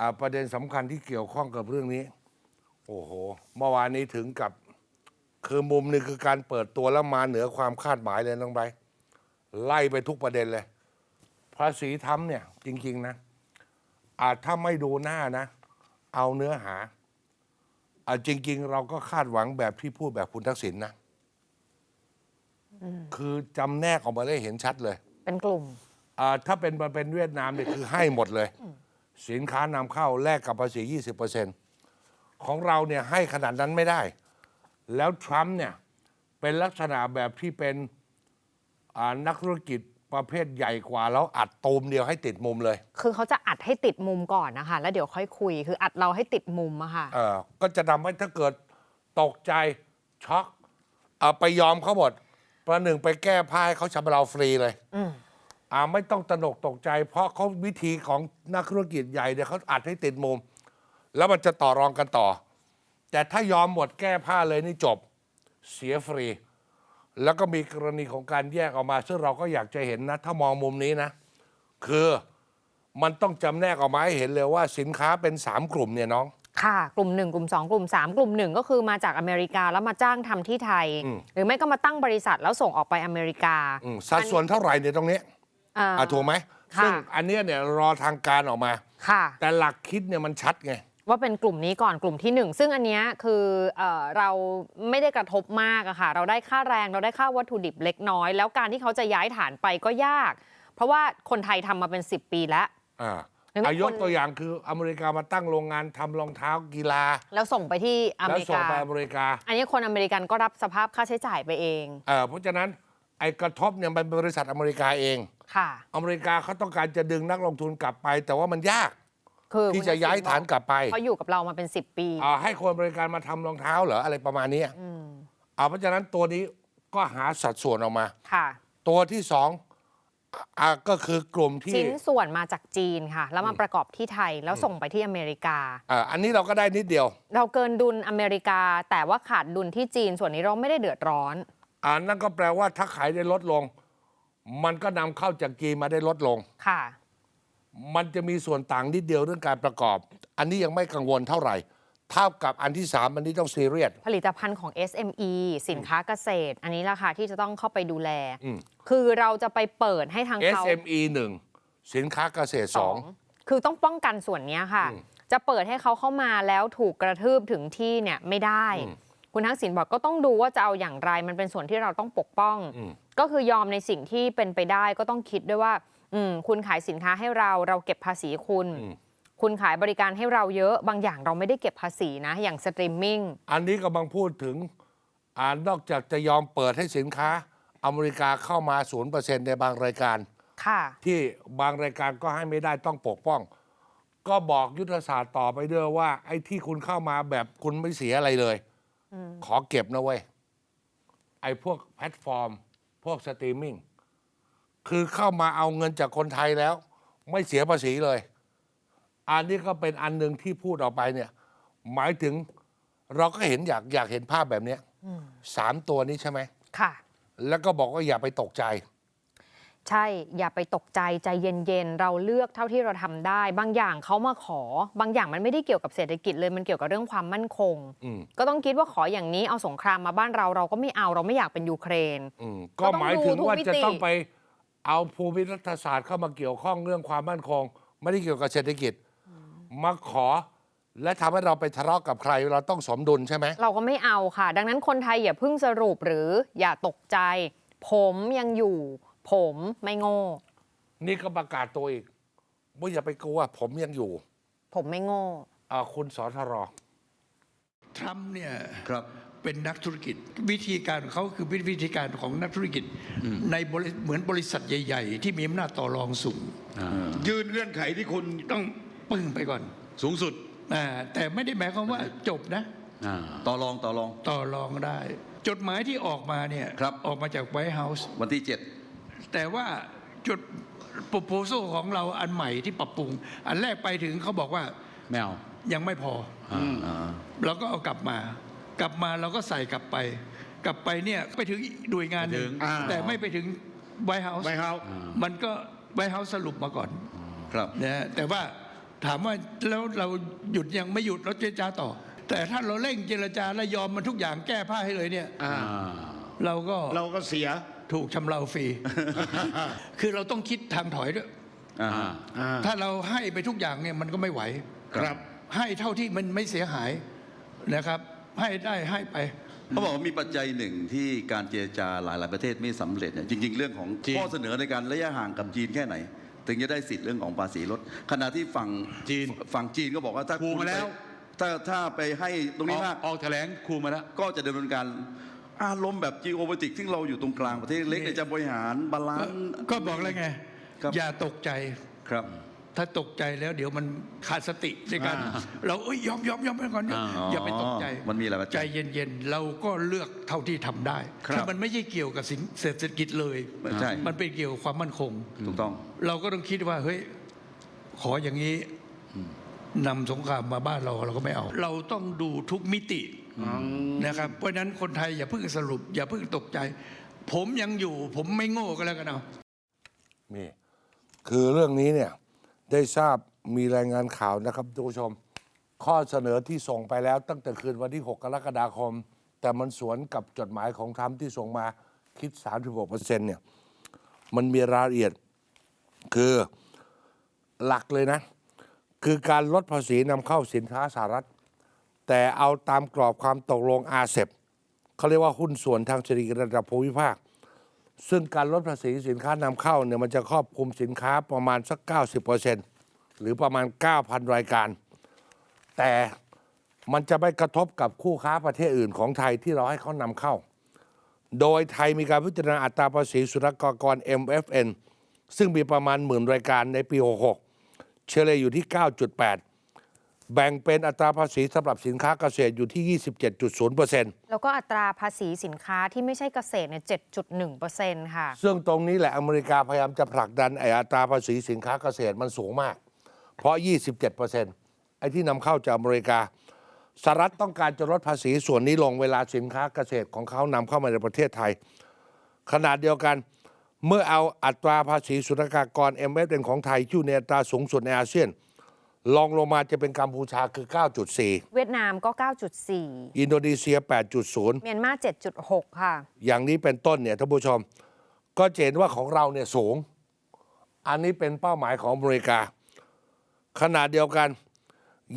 อ่าประเด็นสำคัญที่เกี่ยวข้องกับเรื่องนี้ โอ้โห เมื่อวานนี้ถึงกับ คือมุมหนึงคือการเปิดตัวแล้วมาเหนือความคาดหมายเลยน้องไบร์ทไล่ไปทุกประเด็นเลย ภาษีทำเนี่ย จริง ๆ นะ อาจถ้าไม่ดูหน้านะ เอาเนื้อหาอ่าจริง ๆ เราก็คาดหวังแบบที่พูดแบบคุณทักษิณนะ คือจำแนกออกมาได้เห็นชัดเลย เป็นกลุ่ม อ่าถ้าเป็นมาเป็นเวียดนามเนี่ยคือให้หมดเลย สินค้านำเข้าแลกกับภาษี 20%ของเราเนี่ยให้ขนาดนั้นไม่ได้ แล้วทรัมป์เนี่ยเป็นลักษณะแบบที่เป็นอ่านักธุรกิจประเภทใหญ่กว่า แล้วอัดตูมเดียวให้ติดมุมเลย คือเขาจะอัดให้ติดมุมก่อนนะคะ แล้วเดี๋ยวค่อยคุย คืออัดเราให้ติดมุมอะค่ะเออก็จะทำให้ถ้าเกิดตกใจช็อกเอาไปยอมเขาหมดประหนึ่งไปแก้ผ้าให้เขาชำเราฟรีเลย อืม อ่าไม่ต้องตระหนกตกใจ เพราะเขาวิธีของนักธุรกิจใหญ่เนี่ยเขาอัดให้ติดมุม แล้วมันจะต่อรองกันต่อ แต่ถ้ายอมหมดแก้ผ้าเลยนี่จบเสียฟรี แล้วก็มีกรณีของการแยกออกมา ซึ่งเราก็อยากจะเห็นนะ ถ้ามองมุมนี้นะ คือมันต้องจำแนกออกมาให้เห็นเลยว่าสินค้าเป็นสามกลุ่มเนี่ยน้องค่ะกลุ่ม 1 กลุ่ม 2 กลุ่ม 3 กลุ่ม 1 ก็คือมาจากอเมริกาแล้วมาจ้างทำที่ไทยอืมหรือไม่ก็มาตั้งบริษัทแล้วส่งออกไปอเมริกาอืมสัดส่วนเท่าไหร่เนี่ยตรงนี้ อ่าอะถูกไหมค่ะ ซึ่งอันเนี้ยเนี่ยรอทางการออกมา ค่ะ แต่หลักคิดเนี่ยมันชัดไง ว่าเป็นกลุ่มนี้ก่อนกลุ่มที่1ซึ่งอันเนี้ยคือเออเราไม่ได้กระทบมากอะค่ะ เราได้ค่าแรงเราได้ค่าวัตถุดิบเล็กน้อย แล้วการที่เขาจะย้ายฐานไปก็ยาก เพราะว่าคนไทยทำมาเป็น 10 ปีแล้ว อ่าดังนั้นอายกคนตัวอย่างคืออเมริกามาตั้งโรงงานทำรองเท้ากีฬา แล้วส่งไปที่อเมแล้วริส่งกา ไปอเมริกาอันนี้คนอเมริกันก็รับสภาพค่าใช้จ่ายไปเอง เอ่อเพราะฉะนั้น ไอ้กระทบเนี่ยมันเป็นบริษัทอเมริกาเอง ค่ะ อเมริกาเขาต้องการจะดึงนักลงทุนกลับไป แต่ว่ามันยากคือที่จะย้ายฐานกลับไปเขาอยู่กับเรามาเป็น 10 ปีอ่าให้คนบริการมาทำรองเท้าเหรออะไรประมาณนี้อ่าเพราะฉะนั้นตัวนี้ก็หาสัดส่วนออกมา ค่ะ ตัวที่สองอ่าก็คือกลุ่มที่ชิ้นส่วนมาจากจีนค่ะ แล้วมาประกอบที่ไทยแล้วส่งไปที่อเมริกาอ่าอันนี้เราก็ได้นิดเดียว เราเกินดุลอเมริกา แต่ว่าขาดดุลที่จีนส่วนนี้เราไม่ได้เดือดร้อน อ่านั่นก็แปลว่าถ้าขายได้ลดลง มันก็นำเข้าจากจีนมาได้ลดลง ค่ะ มันจะมีส่วนต่างนิดเดียวเรื่องการประกอบ อันนี้ยังไม่กังวลเท่าไหร่ เท่ากับอันที่สามอันนี้ต้องซีเรียส ผลิตภัณฑ์ของ SME สินค้าเกษตร อันนี้ราคาที่จะต้องเข้าไปดูแล อืม คือเราจะไปเปิดให้ทางเขา SME หนึ่งสินค้าเกษตรสอง คือต้องป้องกันส่วนเนี้ยค่ะอืมจะเปิดให้เขาเข้ามาแล้วถูกกระทืบถึงที่เนี่ยไม่ได้ อืม คุณทักษิณบอกก็ต้องดูว่าจะเอาอย่างไร มันเป็นส่วนที่เราต้องปกป้องอืมก็คือยอมในสิ่งที่เป็นไปได้ก็ต้องคิดด้วยว่า อืมคุณขายสินค้าให้เราเราเก็บภาษีคุณอืมคุณขายบริการให้เราเยอะบางอย่างเราไม่ได้เก็บภาษีนะ อย่างสตรีมมิ่งอันนี้กำลังพูดถึงอ่านอกจากจะยอมเปิดให้สินค้า อเมริกาเข้ามา0%ในบางรายการค่ะที่บางรายการก็ให้ไม่ได้ต้องปกป้อง ก็บอกยุทธศาสตร์ต่อไปด้วยว่า ไอ้ที่คุณเข้ามาแบบคุณไม่เสียอะไรเลย ขอเก็บนะเว้ย ไอ้พวกแพลตฟอร์ม พวกสตรีมมิ่ง คือเข้ามาเอาเงินจากคนไทยแล้ว ไม่เสียภาษีเลย อันนี้ก็เป็นอันหนึ่งที่พูดออกไปเนี่ย หมายถึงเราก็เห็นอยากอยากเห็นภาพแบบเนี้ยสามตัวนี้ใช่ไหม ค่ะ แล้วก็บอกว่าอย่าไปตกใจ ใช่ อย่าไปตกใจใจเย็นๆ เราเลือกเท่าที่เราทำได้ บางอย่างเขามาขอ บางอย่างมันไม่ได้เกี่ยวกับเศรษฐกิจเลยมันเกี่ยวกับเรื่องความมั่นคงอืมก็ต้องคิดว่าขออย่างนี้เอาสงครามมาบ้านเราเราก็ไม่เอาเราไม่อยากเป็นยูเครนอืมก็ก็ต้องหมายถึงดูทุกว่ามิจะติต้องไปเอาภูมิรัฐศาสตร์เข้ามาเกี่ยวข้องเรื่องความมั่นคง ไม่ได้เกี่ยวกับเศรษฐกิจมาขอและทำให้เราไปทะเลาะกับใครเราต้องสมดุลใช่ไหมเราก็ไม่เอาค่ะ ดังนั้นคนไทยอย่าเพิ่งสรุปหรืออย่าตกใจ ผมยังอยู่ ผมไม่โง่ นี่ก็ประกาศตัวอีกว่าอย่าไปกลัวผมยังอยู่ผมไม่โง่อ่าคุณสทรทรัมป์เนี่ยครับเป็นนักธุรกิจ วิธีการของเขาคือวิธีการของนักธุรกิจ ในบริเหมือนบริษัทใหญ่ ๆ ที่มีอำนาจต่อรองสูงยื่นเงื่อนไขที่คุณต้องปึ้งไปก่อน สูงสุดอ่าแต่ไม่ได้หมายความว่าจบนะต่อรองต่อรองต่อรองได้ จดหมายที่ออกมาเนี่ยครับออกมาจากไวท์เฮาส์วันที่ แต่ว่าจดโปรโพโซของเราอันใหม่ที่ปรับปรุง อันแรกไปถึงเขาบอกว่า7แมวยังไม่พออเราก็เอากลับมา กลับมาเราก็ใส่กลับไป กลับไปเนี่ยไปถึงหน่วยงานหนึ่งไปถึงอ่าแต่ไม่ไปถึงไวท์เฮาส์ White House มันก็ไวท์เฮาส์สรุปมาก่อน ครับนะฮะแต่ว่าถามว่าแล้วเราหยุดยังไม่หยุดเราเจรจาต่อ แต่ถ้าเราเร่งเจรจาและยอมมันทุกอย่างแก้ผ้าให้เลยเนี่ยอ่าเราก็เราก็เสีย ถูกชำเราฟรี คือเราต้องคิดทางถอยด้วยอ่าอ่าถ้าเราให้ไปทุกอย่างเนี่ยมันก็ไม่ไหว ครับ ให้เท่าที่มันไม่เสียหายนะครับ ให้ได้ให้ไป เขาบอกว่ามีปัจจัยหนึ่งที่การเจรจาหลาย ๆ ประเทศไม่สำเร็จเนี่ยจริง ๆ เรื่องของจีนข้อเสนอในการระยะห่างกับจีนแค่ไหน ถึงจะได้สิทธิ์เรื่องของภาษีลดขณะที่ฝั่งจีนฝั่งจีนก็บอกว่าถ้าคูคุณมาแล้วไปถ้าถ้าไปให้ตรงนี้มาก ออกออกแถลงครูมาแล้ว ก็จะดำเนินการ อารมณ์แบบ geopolitics ที่เราอยู่ตรงกลางประเทศเล็กเนี่ยจะบริหารบาลานซ์ก็บอกแล้วไงครับอย่าตกใจครับ ถ้าตกใจแล้วเดี๋ยวมันขาดสติในการอ่าเราเอ้ยยอมยอมยอมไปก่อนนะอ่าอย่าไปตกใจมันมีหลายปัจจัยใจเย็นๆเราก็เลือกเท่าที่ทำได้ครับถ้ามันไม่ใช่เกี่ยวกับสินเศรษฐกิจเลยใช่มันเป็นเกี่ยวกับความมั่นคงถูกต้อง เราก็ต้องคิดว่าเฮ้ยขออย่างนี้นำสงครามมาบ้านเราเราก็ไม่เอา เราต้องดูทุกมิติ นะครับเพราะฉะนั้นคนไทยอย่าเพิ่งสรุป อย่าเพิ่งตกใจ ผมยังอยู่ ผมไม่โง่ก็แล้วกันเอานี่คือเรื่องนี้เนี่ยได้ทราบมีรายงานข่าวนะครับทุกผู้ชม ข้อเสนอที่ส่งไปแล้วตั้งแต่คืนวันที่ 6 กรกฎาคม แต่มันสวนกับจดหมายของทรัมป์ที่ส่งมาคิด 36%เนี่ยมันมีรายละเอียดคือหลักเลยนะ คือการลดภาษีนำเข้าสินค้าสหรัฐ แต่เอาตามกรอบความตกลงอาเซบเขาเรียกว่าหุ้นส่วนทางเศรษฐกิจระดับภูมิภาค ซึ่งการลดภาษีสินค้านำเข้าเนี่ยมันจะครอบคลุมสินค้าประมาณสัก 90%หรือประมาณ 9,000 รายการ แต่มันจะไม่กระทบกับคู่ค้าประเทศอื่นของไทยที่เราให้เขานำเข้า โดยไทยมีการพิจารณาอัตราภาษีศุลกากร MFN ซึ่งมีประมาณหมื่นรายการในปี 66 เฉลี่ยอยู่ที่ 9.8 แบ่งเป็นอัตราภาษีสำหรับสินค้าเกษตรอยู่ที่ 27.0%แล้วก็อัตราภาษีสินค้าที่ไม่ใช่เกษตรเนี่ย 7.1%ค่ะ ซึ่งตรงนี้แหละอเมริกาพยายามจะผลักดันไอ้อัตราภาษีสินค้าเกษตรมันสูงมาก เพราะ 27%ไอ้ที่นำเข้าจากอเมริกาสหรัฐต้องการจะลดภาษีส่วนนี้ลงเวลาสินค้าเกษตรของเขานำเข้ามาในประเทศไทย ขนาดเดียวกันเมื่อเอาอัตราภาษีศุลกากร MF เป็นของไทยที่อยู่ในอัตราสูงสุดในอาเซียน ลองลงมาจะเป็นกัมพูชาคือ 9.4 เวียดนามก็ 9.4 อินโดนีเซีย 8.0 เมียนมา 7.6 ค่ะ อย่างนี้เป็นต้นเนี่ยท่านผู้ชม ก็จะเห็นว่าของเราเนี่ยสูง อันนี้เป็นเป้าหมายของอเมริกาขณะเดียวกัน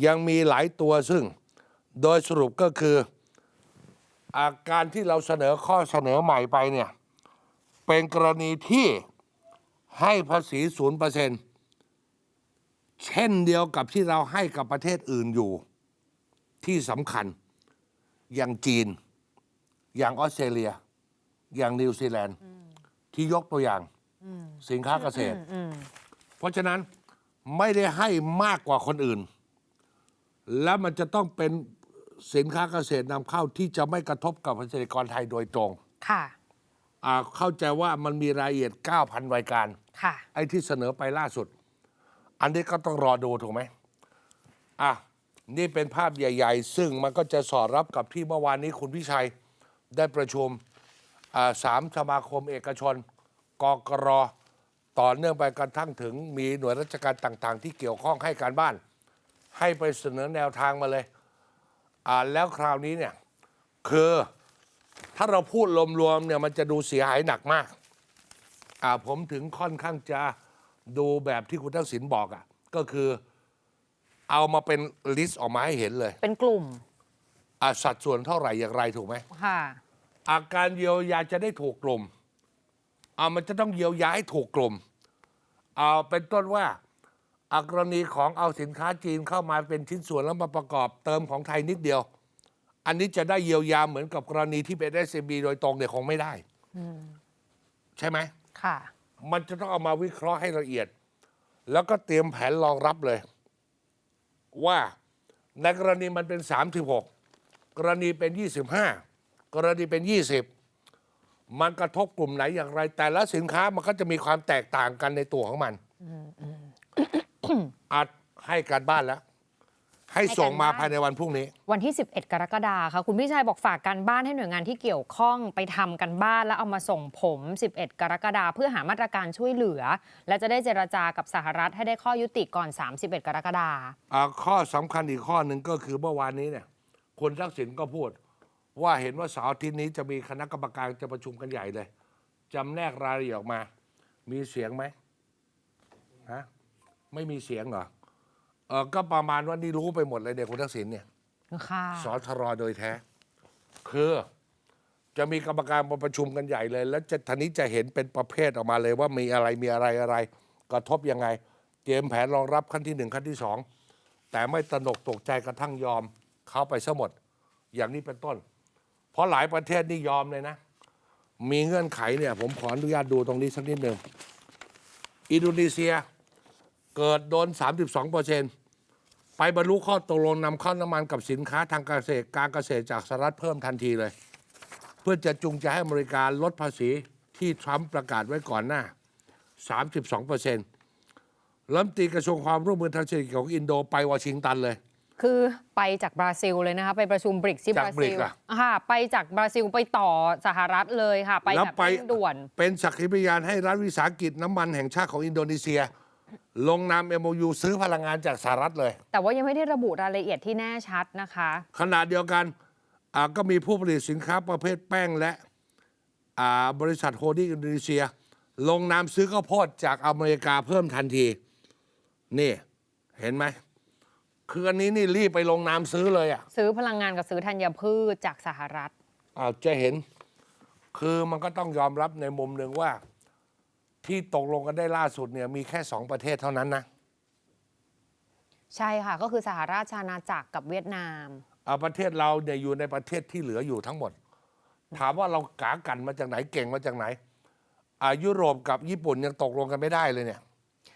ยังมีหลายตัวซึ่ง โดยสรุปก็คืออาการที่เราเสนอข้อเสนอใหม่ไปเนี่ยเป็นกรณีที่ให้ภาษีศูนย์เปอร์เซ็น เช่นเดียวกับที่เราให้กับประเทศอื่นอยู่ที่สำคัญอย่างจีน อย่างออสเตรเลีย อย่างนิวซีแลนด์ ที่ยกตัวอย่างสินค้าเกษตร เพราะฉะนั้นไม่ได้ให้มากกว่าคนอื่น แล้วมันจะต้องเป็นสินค้าเกษตรนำเข้าที่จะไม่กระทบกับเกษตรกรไทยโดยตรง ค่ะอ่าเข้าใจว่ามันมีรายละเอียด 9,000 รายการค่ะไอ้ที่เสนอไปล่าสุด อันนี้ก็ต้องรอดูถูกไหมอะนี่เป็นภาพใหญ่ ๆ ซึ่งมันก็จะสอดรับกับที่เมื่อวานนี้คุณพิชัยได้ประชุมสามสมาคมเอกชน กกรต่อเนื่องไปกระทั่งถึงมีหน่วยราชการต่าง ๆ ที่เกี่ยวข้องให้การบ้าน ให้ไปเสนอแนวทางมาเลยอ่าแล้วคราวนี้เนี่ยคือถ้าเราพูดรวมๆเนี่ยมันจะดูเสียหายหนักมากอ่าผมถึงค่อนข้างจะ ดูแบบที่คุณทักษิณบอกอะ ก็คือเอามาเป็นลิสต์ออกมาให้เห็นเลยเป็นกลุ่มอ่าสัดส่วนเท่าไหร่อย่างไรถูกไหม ค่ะ อาการเยียวยาจะได้ถูกกลุ่มอ่ามันจะต้องเยียวยาให้ถูกกลุ่ม เอาเป็นต้นว่าอากรณีของเอาสินค้าจีนเข้ามาเป็นชิ้นส่วนแล้วมาประกอบเติมของไทยนิดเดียว อันนี้จะได้เยียวยาเหมือนกับกรณีที่เป็น SMB โดยตรงเนี่ยคงไม่ได้ ใช่ไหม ค่ะ มันจะต้องเอามาวิเคราะห์ให้ละเอียด แล้วก็เตรียมแผนรองรับเลย ว่าในกรณีมันเป็น 36 กรณีเป็น 25 กรณีเป็น 20 มันกระทบกลุ่มไหนอย่างไร แต่ละสินค้ามันก็จะมีความแตกต่างกันในตัวของมันอาจให้การบ้านแล้ว ให้ส่งมาให้การบ้านภายในวันพรุ่งนี้ วันที่ 11 กรกฎาคมค่ะคุณพี่ชัยบอกฝากการบ้านให้หน่วยงานที่เกี่ยวข้องไปทำกันบ้านแล้วเอามาส่งผม 11 กรกฎาคมเพื่อหามาตรการช่วยเหลือ และจะได้เจรจากับสหรัฐให้ได้ข้อยุติก่อน 31 กรกฎาคมอ่าข้อสำคัญอีกข้อหนึ่งก็คือเมื่อวานนี้เนี่ยคุณทักษิณก็พูด ว่าเห็นว่าเสาร์อาทิตย์นี้จะมีคณะกรรมการจะประชุมกันใหญ่เลยจำแนกรายละเอียดออกมา มีเสียงไหมฮะไม่มีเสียงเหรอ เออก็ประมาณว่านี่รู้ไปหมดเลยเนี่ยคุณทักษิณเนี่ยค่ะสทรโดยแท้ คือจะมีกรรมการมาประชุมกันใหญ่เลย แล้วจะทีนี้จะเห็นเป็นประเภทออกมาเลยว่ามีอะไรมีอะไรอะไร กระทบยังไง เตรียมแผนรองรับขั้นที่หนึ่งขั้นที่สองแต่ไม่ตระหนกตกใจกระทั่งยอมเขาไปซะหมด อย่างนี้เป็นต้น เพราะหลายประเทศนี่ยอมเลยนะ มีเงื่อนไขเนี่ย ผมขออนุญาตดูตรงนี้สักนิดหนึ่งอินโดนีเซีย เกิดโดน 32เปอร์เซ็นต์ไปบรรลุข้อตกลงนำเข้าน้ำมันกับสินค้าทางเกษตรการเกษตรจากสหรัฐเพิ่มทันทีเลย เพื่อจะจูงใจให้อเมริกาลดภาษีที่ทรัมป์ประกาศไว้ก่อนหน้า 32เปอร์เซ็นต์รัฐมนตรีกระทรวงความร่วมมือทางเศรษฐกิจของอินโดไปวอชิงตันเลย คือไปจากบราซิลเลยนะคะ ไปประชุมบริกที่บจากรา BRICS ซิลอะ ค่ะไปจากบราซิลไปต่อสหรัฐเลยค่ะ ไปแล้วแบบไปเร่งด่วน เป็นสักขีพยานให้รัฐวิสาหกิจน้ำมันแห่งชาติของอินโดนีเซีย ลงนาม MOU ซื้อพลังงานจากสหรัฐเลย แต่ว่ายังไม่ได้ระบุรายละเอียดที่แน่ชัดนะคะ ขณะเดียวกันอ่าก็มีผู้ผลิตสินค้าประเภทแป้งและอ่าบริษัทโฮลดิ้งอินโดนีเซีย ลงนามซื้อข้าวโพดจากอเมริกาเพิ่มทันที นี่เห็นไหมคืออันนี้นี่รีบไปลงนามซื้อเลยอะซื้อพลังงานกับซื้อธัญพืชจากสหรัฐอ้าวจะเห็น คือมันก็ต้องยอมรับในมุมหนึ่งว่า ที่ตกลงกันได้ล่าสุดเนี่ยมีแค่สองประเทศเท่านั้นนะใช่ค่ะ ก็คือสหราชอาณาจักรกับเวียดนามอ่าประเทศเราเนี่ยอยู่ในประเทศที่เหลืออยู่ทั้งหมด ถามว่าเรากากันมาจากไหนเก่งมาจากไหนอ่ายุโรปกับญี่ปุ่นยังตกลงกันไม่ได้เลยเนี่ย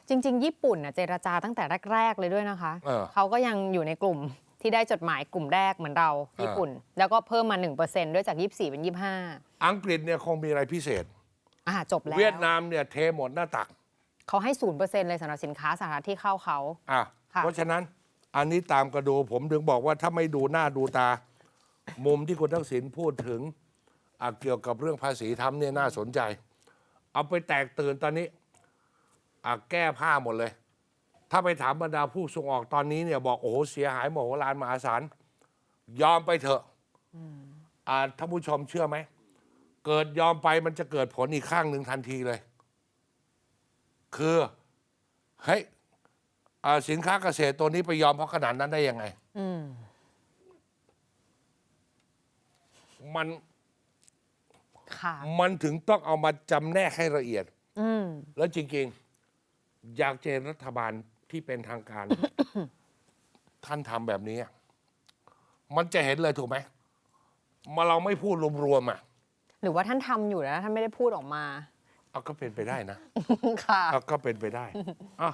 จริง ๆ ญี่ปุ่นน่ะเจรจาตั้งแต่แรก ๆ เลยด้วยนะคะเออ เขาก็ยังอยู่ในกลุ่มที่ได้จดหมายกลุ่มแรกเหมือนเราญี่ปุ่น แล้วก็เพิ่มมา 1%ด้วยจาก 24 เป็น 25 อังกฤษเนี่ยคงมีอะไรพิเศษ อ่าจบแล้วเวียดนามเนี่ยเทหมดหน้าตักเขาให้0%เลยสำหรับสินค้าสหรัฐที่เข้าเขาอะค่ะเพราะฉะนั้นอันนี้ตามกระดูผมถึงบอกว่าถ้าไม่ดูหน้าดูตา มุมที่คุณทักษิณพูดถึงอะเกี่ยวกับเรื่องภาษีทำเนี่ยน่าสนใจ เอาไปแตกตื่นตอนนี้อะแก้ผ้าหมดเลย ถ้าไปถามบรรดาผู้ส่งออกตอนนี้เนี่ยบอกโอ้โหเสียหายมโหฬารมหาศาลยอมไปเถอะอ่าท่านผู้ชมเชื่อไหม เกิดยอมไปมันจะเกิดผลอีกข้างหนึ่งทันทีเลย คือเฮ้ยอ่าสินค้าเกษตรตัวนี้ไปยอมเพราะขนาดนั้นได้ยังไงอืมมันค่ะมันถึงต้องเอามาจำแนกให้ละเอียดอืมแล้วจริง ๆ อยากเจนรัฐบาลที่เป็นทางการ ท่านทำแบบนี้อะมันจะเห็นเลยถูกไหมมาเราไม่พูดรวมๆอะ หรือว่าท่านทำอยู่แล้วท่านไม่ได้พูดออกมา เอาก็เป็นไปได้นะค่ะ เอาก็เป็นไปได้อะ